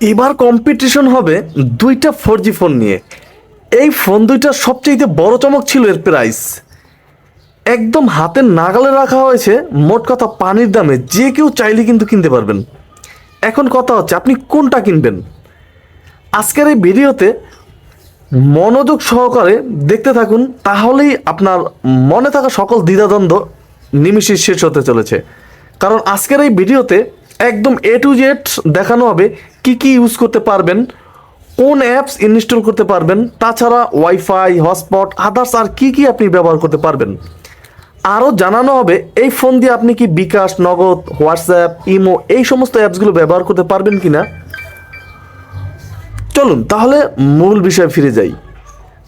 এবার কম্পিটিশন হবে দুইটা ফোর জি ফোন নিয়ে। এই ফোন দুইটার সবচেয়ে বড় চমক ছিল এর প্রাইস একদম হাতের নাগালে রাখা হয়েছে, মোট কথা পানির দামে, যে কেউ চাইলে কিন্তু কিনতে পারবেন। এখন কথা হচ্ছে, আপনি কোনটা কিনবেন? আজকের এই ভিডিওতে মনোযোগ সহকারে দেখতে থাকুন, তাহলেই আপনার মনে থাকা সকল দ্বিধাদ্বন্দ্ব নিমিষে শেষ হতে চলেছে। কারণ আজকের এই ভিডিওতে একদম এ টু জেড দেখানো হবে কি কি ইউজ করতে পারবেন, কোন অ্যাপস ইনস্টল করতে পারবেন, তাছাড়া ওয়াইফাই হটস্পট আদার্স আর কি কি আপনি ব্যবহার করতে পারবেন। আরও জানানো হবে, এই ফোন দিয়ে আপনি কি বিকাশ, নগদ, হোয়াটসঅ্যাপ, ইমো এই সমস্ত অ্যাপসগুলো ব্যবহার করতে পারবেন কি না চলুন, তাহলে মূল বিষয়ে ফিরে যাই।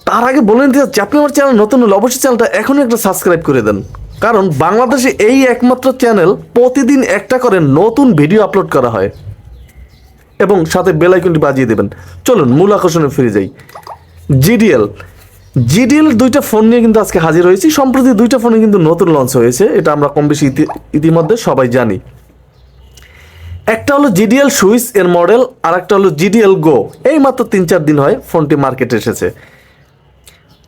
তার আগে বলে নিতে চাচ্ছি, আপনি আমার চ্যানেল নতুন হলে অবশ্যই চ্যানেলটা এখনই একটা সাবস্ক্রাইব করে দেন। কারণ বাংলাদেশে এই একমাত্র চ্যানেল প্রতিদিন একটা করে নতুন ভিডিও আপলোড করা হয়। এবং সাথে বেল আইকনটি বাজিয়ে দেবেন। চলুন, মূল আকর্ষণে ফিরে যাই। জিডিএল জিডিএল দুইটা ফোন নিয়ে কিন্তু আজকে হাজির হয়েছি। সম্প্রতি দুইটা ফোনে কিন্তু নতুন লঞ্চ হয়েছে। এটা আমরা কম বেশি ইতি- ইতিমধ্যে সবাই জানি। একটা হলো জিডিএল সুইস এর মডেল আর একটা হলো জিডিএল গো এই মাত্র তিন চার দিন হয় ফোনটি মার্কেটে এসেছে।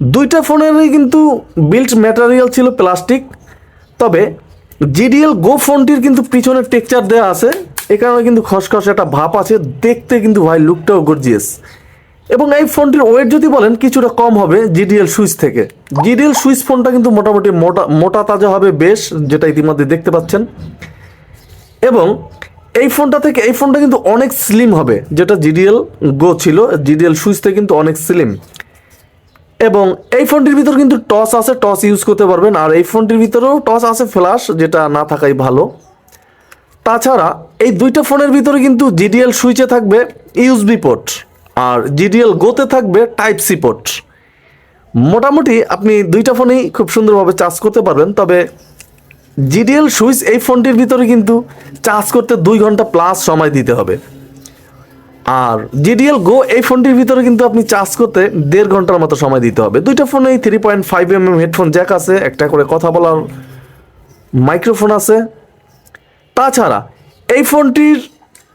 দুইটা ফোনেরই কিন্তু বিল্ট ম্যাটেরিয়াল ছিল প্লাস্টিক তবে জিডিএল গো ফোনটির কিন্তু পিছনে টেক্সচার দেওয়া আছে। এ কারণে কিন্তু খসখস একটা ভাব আছে, দেখতে কিন্তু ভাই লুকটাও গর্জিয়াস এবং এই ফোনটির ওয়েট যদি বলেন, কিছুটা কম হবে জিডিএল সুইচ থেকে। জিডিএল সুইচ ফোনটা কিন্তু মোটামুটি মোটা মোটা তাজা হবে বেশ, যেটা ইতিমধ্যে দেখতে পাচ্ছেন। এবং এই ফোনটা থেকে, এই ফোনটা কিন্তু অনেক স্লিম হবে, যেটা জিডিএল গো ছিল জিডিএল সুইচ থেকে কিন্তু অনেক স্লিম এবং এই ফোনটির ভিতর কিন্তু টস আছে টস ইউজ করতে পারবেন। আর এই ফোনটির ভিতরেও টস আছে ফ্ল্যাশ যেটা না থাকাই ভালো। তাছাড়া এই দুইটা ফোনের ভিতরে কিন্তু জিডিএল সুইচে থাকবে ইউএসবি পোর্ট আর জিডিএল গোতে থাকবে টাইপ সি পোর্ট মোটামুটি আপনি দুইটা ফোনেই খুব সুন্দরভাবে চার্জ করতে পারবেন, তবে জিডিএল সুইচ এই ফোনটির ভিতরে কিন্তু চার্জ করতে দুই ঘণ্টা প্লাস সময় দিতে হবে। আর জিডিএল গো এই ফোনটির ভিতরে কিন্তু আপনি চার্জ করতে দেড় ঘণ্টার মতো সময় দিতে হবে। দুইটা ফোনেই three point five M M headphone jack আছে, একটা করে কথা বলার মাইক্রোফোন আছে। তাছাড়া এই ফোনটির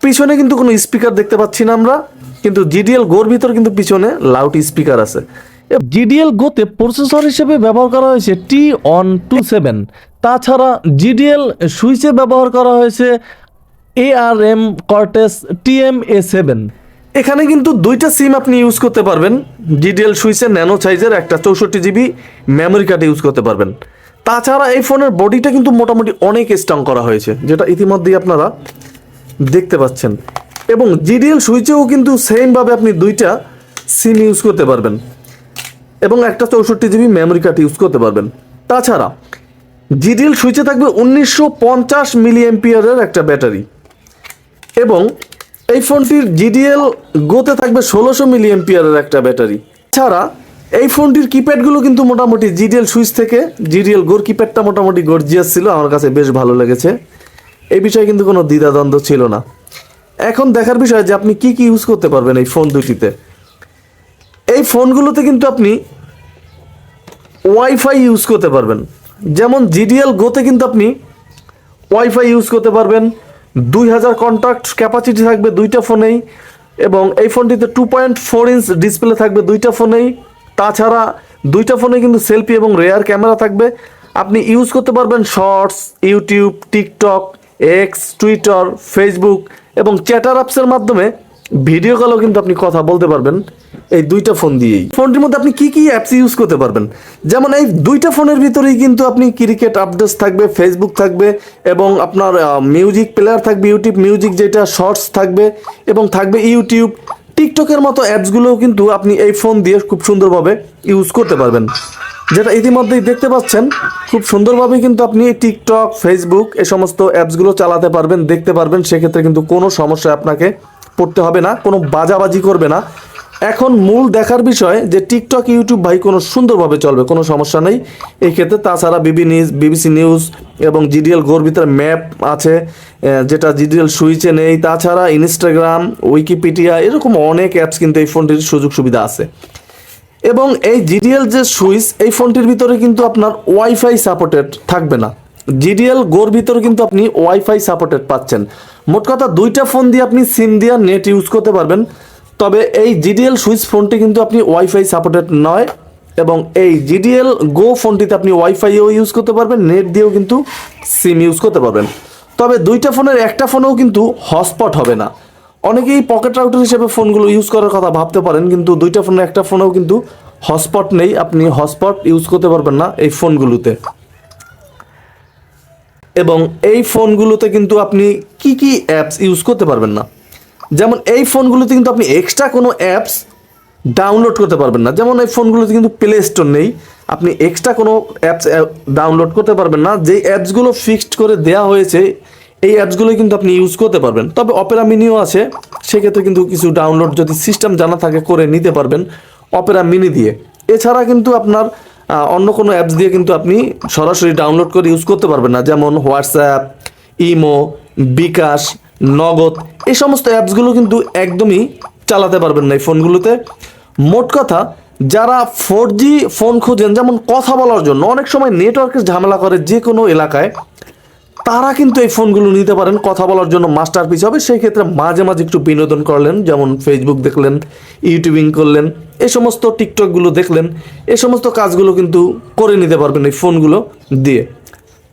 পিছনে কিন্তু কোনো স্পিকার দেখতে পাচ্ছি না আমরা কিন্তু জিডিএল গোর ভিতর কিন্তু পিছনে লাউড স্পিকার আছে। জিডিএল গোতে প্রসেসর হিসেবে ব্যবহার করা হয়েছে টি অন টু সেভেন তাছাড়া জিডিএল সুইচে ব্যবহার করা হয়েছে A R M cortex T M A seven এখানে কিন্তু দুইটা সিম আপনি ইউজ করতে পারবেন জিডিএল সুইচের ন্যানো সাইজের একটা চৌষট্টি জিবি মেমোরি কার্ড ইউজ করতে পারবেন। তাছাড়া এই ফোনের বডিটা কিন্তু মোটামুটি অনেক স্ট্রং করা হয়েছে, যেটা ইতিমধ্যেই আপনারা দেখতে পাচ্ছেন। এবং জিডিএল সুইচেও কিন্তু সেমভাবে আপনি দুইটা সিম ইউজ করতে পারবেন। এবং একটা চৌষট্টি জিবি মেমোরি কার্ড ইউজ করতে পারবেন। তাছাড়া জিডিএল সুইচে থাকবে উনিশশো পঞ্চাশ মিলি এমপিয়ারের একটা ব্যাটারি। এবং এই ফোনটির জিডিএল গোতে থাকবে ষোলোশো মিলি এমপিয়ারের একটা ব্যাটারি। ছাড়া এই ফোনটির কিপ্যাডগুলো কিন্তু মোটামুটি জিডিএল সুইচ থেকে জিডিএল গোর কিপ্যাডটা মোটামুটি গর্জিয়াস ছিল, আমার কাছে বেশ ভালো লেগেছে। এই বিষয়ে কিন্তু কোনো দ্বিধাদ্বন্দ্ব ছিল না। এখন দেখার বিষয় যে আপনি কি কি ইউজ করতে পারবেন এই ফোন দুটিতে এই ফোনগুলোতে কিন্তু আপনি ওয়াইফাই ইউজ করতে পারবেন। যেমন জিডিএল গোতে কিন্তু আপনি ওয়াইফাই ইউজ করতে পারবেন। দুই হাজার কন্ট্যাক্ট ক্যাপাসিটি থাকবে দুইটা ফোনেই এবং এই ফোনটিতে two point four inch display থাকবে দুইটা ফোনেই তাছাড়া দুইটা ফোনে কিন্তু সেলফি এবং রেয়ার ক্যামেরা থাকবে। আপনি ইউজ করতে পারবেন shorts, YouTube, TikTok X Twitter Facebook এবং চ্যাটার অ্যাপসের মাধ্যমে ভিডিও কলেও কিন্তু আপনি কথা বলতে পারবেন এই দুইটা ফোন দিয়েই। ফোনটির মধ্যে আপনি কি কি অ্যাপস ইউজ করতে পারবেন? যেমন এই দুইটা ফোনের ভিতরেই কিন্তু আপনি ক্রিকেট আপডেটস থাকবে ফেসবুক থাকবে এবং আপনার মিউজিক প্লেয়ার থাকবে ইউটিউব মিউজিক যেটা শর্টস থাকবে এবং থাকবে ইউটিউব। টিকটকের মতো অ্যাপসগুলোও কিন্তু আপনি এই ফোন দিয়ে খুব সুন্দরভাবে ইউজ করতে পারবেন। যেটা ইতিমধ্যেই দেখতে পাচ্ছেন, খুব সুন্দরভাবে কিন্তু আপনি টিকটক ফেসবুক এ সমস্ত অ্যাপসগুলো চালাতে পারবেন, দেখতে পারবেন, সেক্ষেত্রে কিন্তু কোনো সমস্যায় আপনাকে পড়তে হবে না, কোনো বাজাবাজি করবে না। এখন মূল দেখার বিষয় যে টিকটক ইউটিউব ভাই কোনো সুন্দরভাবে চলবে, কোনো সমস্যা নেই। এই ক্ষেত্রে তাছাড়া B B news, B B C news এবং জিডিএল গোর ভিতরে ম্যাপ আছে। যেটা জিডিএল সুইচে নেই। তাছাড়া ইনস্টাগ্রাম উইকিপিডিয়া এরকম অনেক অ্যাপস কিন্তু এই ফোনটির সুযোগ সুবিধা আছে। এবং এই জিডিএল যে সুইচ, এই ফোনটির ভিতরে কিন্তু আপনার ওয়াইফাই সাপোর্টেড থাকবে না। জিডিএল গোর ভিতরে কিন্তু আপনি ওয়াইফাই সাপোর্টেড পাচ্ছেন। মোট কথা দুইটা ফোন দিয়ে আপনি সিম দিয়ে নেট ইউজ করতে পারবেন। তবে এই জিডিএল সুইচ ফোনটি কিন্তু আপনি ওয়াইফাই সাপোর্টেড নয় এবং এই জিডিএল গো ফোনটিতে আপনি ওয়াইফাইও ইউজ করতে পারবেন নেট দিয়েও কিন্তু সিম ইউজ করতে পারবেন। তবে দুইটা ফোনের একটা ফোনেও কিন্তু হটস্পট হবে না। অনেকেই পকেট রাউটার হিসেবে ফোনগুলো ইউজ করার কথা ভাবতে পারেন, কিন্তু দুইটা ফোনের একটা ফোনেও কিন্তু হটস্পট নেই। আপনি হটস্পট ইউজ করতে পারবেন না এই ফোনগুলোতে। এবং এই ফোনগুলোতে কিন্তু আপনি কি কি অ্যাপস ইউজ করতে পারবেন না। যেমন এই ফোনগুলোতে কিন্তু আপনি এক্সট্রা কোনো অ্যাপস ডাউনলোড করতে পারবেন না। যেমন এই ফোনগুলোতে কিন্তু প্লে স্টোর নেই। আপনি এক্সট্রা কোনো অ্যাপস ডাউনলোড করতে পারবেন না। যেই অ্যাপসগুলো ফিক্সড করে দেওয়া হয়েছে, এই অ্যাপসগুলো কিন্তু আপনি ইউজ করতে পারবেন। তবে অপেরা মিনিও আছে, সেক্ষেত্রে কিন্তু কিছু ডাউনলোড যদি সিস্টেম জানা থাকে, করে নিতে পারবেন অপেরা মিনি দিয়ে। এছাড়া কিন্তু আপনার অন্য কোনো অ্যাপস দিয়ে কিন্তু আপনি সরাসরি ডাউনলোড করে ইউজ করতে পারবেন না। যেমন হোয়াটসঅ্যাপ ইমো বিকাশ নগদ, এই সমস্ত অ্যাপসগুলো কিন্তু একদমই চালাতে পারবেন না এই ফোনগুলোতে মোট কথা যারা ফোর জি ফোন খোঁজেন, যেমন কথা বলার জন্য, অনেক সময় নেটওয়ার্কের ঝামেলা করে যে কোনো এলাকায়, তারা কিন্তু এই ফোনগুলো নিতে পারেন, কথা বলার জন্য মাস্টার পিস হবে। সেই ক্ষেত্রে মাঝে মাঝে একটু বিনোদন করলেন, যেমন ফেসবুক দেখলেন ইউটিউবিং করলেন, এ সমস্ত টিকটকগুলো দেখলেন, এ সমস্ত কাজগুলো কিন্তু করে নিতে পারবেন এই ফোনগুলো দিয়ে।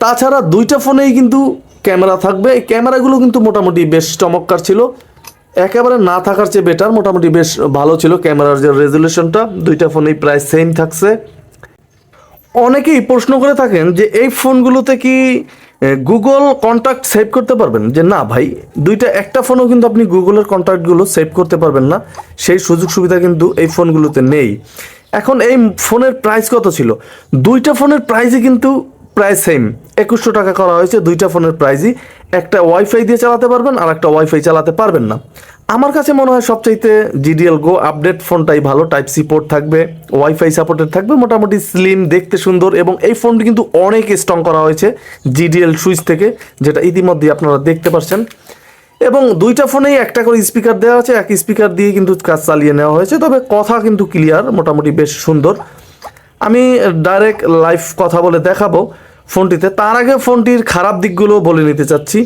তাছাড়া দুইটা ফোনেই কিন্তু ক্যামেরা থাকবে, এই ক্যামেরাগুলো কিন্তু মোটামুটি বেশ চমৎকার ছিল। একেবারে না থাকার চেয়ে বেটার মোটামুটি বেশ ভালো ছিল ক্যামেরার যে রেজুলেশনটা দুইটা ফোনেই প্রায় সেম থাকছে। অনেকেই প্রশ্ন করে থাকেন যে এই ফোনগুলোতে কি গুগল কন্ট্যাক্ট সেভ করতে পারবেন? যে না ভাই, দুইটা, একটা ফোনও কিন্তু আপনি গুগলের কন্ট্যাক্টগুলো সেভ করতে পারবেন না। সেই সুযোগ সুবিধা কিন্তু এই ফোনগুলোতে নেই। এখন এই ফোনের প্রাইস কত ছিল? দুইটা ফোনের প্রাইসই কিন্তু প্রায় সেম একুশশো টাকা করা হয়েছে, দুইটা ফোনের প্রাইসই একটা ওয়াইফাই দিয়ে চালাতে পারবেন, আর একটা ওয়াইফাই চালাতে পারবেন না। আমার কাছে মনে হয় সবচাইতে জিডিএল গো আপডেট ফোনটাই ভালো টাইপ সি পোর্ট থাকবে ওয়াইফাই সাপোর্টেড থাকবে, মোটামুটি স্লিম দেখতে সুন্দর, এবং এই ফোনটি কিন্তু অনেক স্ট্রং করা হয়েছে জিডিএল সুইচ থেকে, যেটা ইতিমধ্যে আপনারা দেখতে পাচ্ছেন এবং দুইটা ফোনেই একটা করে স্পিকার দেওয়া আছে, এক স্পিকার দিয়ে কিন্তু কাজ চালিয়ে নেওয়া হয়েছে, তবে কথা কিন্তু ক্লিয়ার মোটামুটি বেশ সুন্দর। আমি ডাইরেক্ট লাইভ কথা বলে দেখাবো ফোনটিতে। তার আগে ফোনটির খারাপ দিকগুলো বলে নিতে চাচ্ছি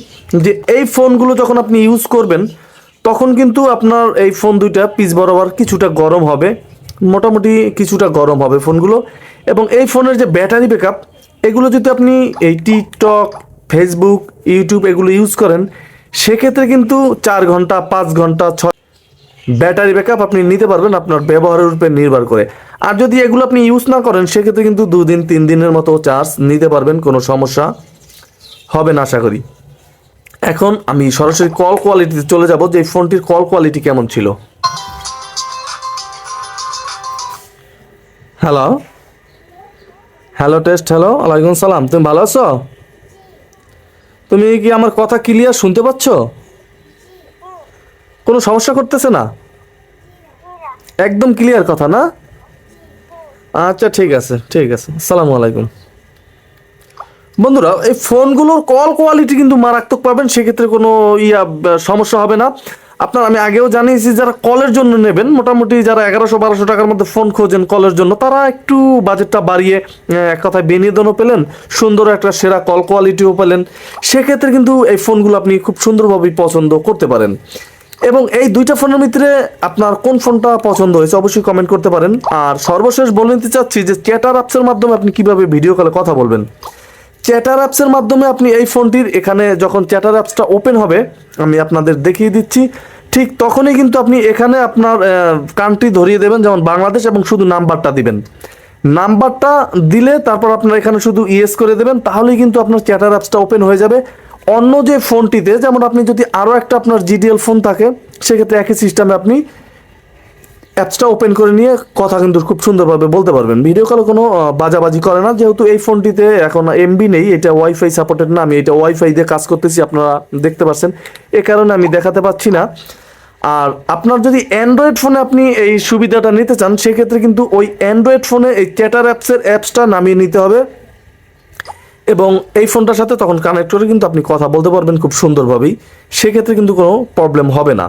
যে, এই ফোনগুলো যখন আপনি ইউজ করবেন, তখন কিন্তু আপনার এই ফোন দুইটা পিস বরাবর কিছুটা গরম হবে, মোটামুটি কিছুটা গরম হবে ফোনগুলো। এবং এই ফোনের যে ব্যাটারি ব্যাকআপ এগুলো যদি আপনি এই টিকটক ফেসবুক ইউটিউব এগুলো ইউজ করেন, সেক্ষেত্রে কিন্তু চার ঘণ্টা, পাঁচ ঘণ্টা, ছয় ব্যাটারি ব্যাকআপ আপনি নিতে পারবেন আপনার ব্যবহারের উপর নির্ভর করে। আর যদি এগুলো আপনি ইউজ না করেন, সেক্ষেত্রে কিন্তু দুদিন তিন দিনের মতো চার্জ নিতে পারবেন, কোনো সমস্যা হবে না, আশা করি। এখন আমি সরাসরি কল কোয়ালিটিতে চলে যাব, যে ফোনটির কল কোয়ালিটি কেমন ছিল। হ্যালো হ্যালো টেস্ট হ্যালো ওয়ালাইকুম সালাম, তুমি ভালো আছো? তুমি কি আমার কথা ক্লিয়ার শুনতে পাচ্ছ? কোনো সমস্যা করতেছে না? একদম ক্লিয়ার কথা না? আচ্ছা ঠিক আছে ঠিক আছে। আসসালামু আলাইকুম। বন্ধুরা, এই ফোনগুলোর কল কোয়ালিটি কিন্তু মারাত্মক পাবেন, সেক্ষেত্রে কোনো ইয়া সমস্যা হবে না। আপনার, আমি আগেও জানিয়েছি, যারা কলের জন্য নেবেন, মোটামুটি যারা এগারোশো, বারোশো টাকার মধ্যে ফোন খোঁজেন কলের জন্য, তারা একটু বাজেটটা বাড়িয়ে এক কথায় বিনোদনও পেলেন, সুন্দর একটা সেরা কল কোয়ালিটিও পেলেন। সেক্ষেত্রে কিন্তু এই ফোনগুলো আপনি খুব সুন্দরভাবেই পছন্দ করতে পারেন। এবং এই দুইটা ফোনের ভিতরে আপনার কোন ফোনটা পছন্দ হয়েছে অবশ্যই কমেন্ট করতে পারেন। আর সর্বশেষ বলে নিতে চাচ্ছি যে চ্যাটার অ্যাপসের মাধ্যমে আপনি কীভাবে ভিডিও কলে কথা বলবেন? চ্যাটার অ্যাপসের মাধ্যমে আপনি এই ফোনটির এখানে যখন চ্যাটার অ্যাপসটা ওপেন হবে, আমি আপনাদের দেখিয়ে দিচ্ছি। ঠিক তখনই কিন্তু আপনি এখানে আপনার কান্ট্রি ধরিয়ে দেবেন, যেমন বাংলাদেশ এবং শুধু নাম্বারটা দিবেন। নাম্বারটা দিলে তারপর আপনার এখানে শুধু ইয়েস করে দেবেন, তাহলেই কিন্তু আপনার চ্যাটার অ্যাপসটা ওপেন হয়ে যাবে। অন্য যে ফোনটিতে, যেমন আপনি যদি আরও একটা আপনার জিডিএল ফোন থাকে, সেক্ষেত্রে একই সিস্টেমে আপনি অ্যাপসটা ওপেন করে নিয়ে কথা কিন্তু খুব সুন্দরভাবে বলতে পারবেন। ভিডিও কলে কোনো বাজাবাজি করে না। যেহেতু এই ফোনটিতে এখন এমবি নেই, এটা ওয়াইফাই সাপোর্টেড না। আমি এটা ওয়াইফাই দিয়ে কাজ করতেছি, আপনারা দেখতে পাচ্ছেন। এ কারণে আমি দেখাতে পাচ্ছি না। আর আপনার যদি অ্যান্ড্রয়েড ফোনে আপনি এই সুবিধাটা নিতে চান, সেক্ষেত্রে কিন্তু ওই অ্যান্ড্রয়েড ফোনে এই চ্যাটার অ্যাপসের অ্যাপসটা নামিয়ে নিতে হবে। এবং এই ফোনটার সাথে তখন কানেক্ট করে কিন্তু আপনি কথা বলতে পারবেন খুব সুন্দরভাবেই। সেক্ষেত্রে কিন্তু কোনো প্রবলেম হবে না।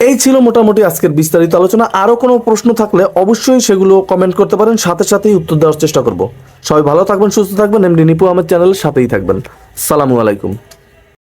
এই ছিল মোটামুটি আজকের বিস্তারিত আলোচনা। আরও কোনো প্রশ্ন থাকলে অবশ্যই সেগুলো কমেন্ট করতে পারেন, সাথে সাথেই উত্তর দেওয়ার চেষ্টা করব। সবাই ভালো থাকবেন, সুস্থ থাকবেন। এমডি নিপু আমার চ্যানেলের সাথেই থাকবেন। সালামু আলাইকুম।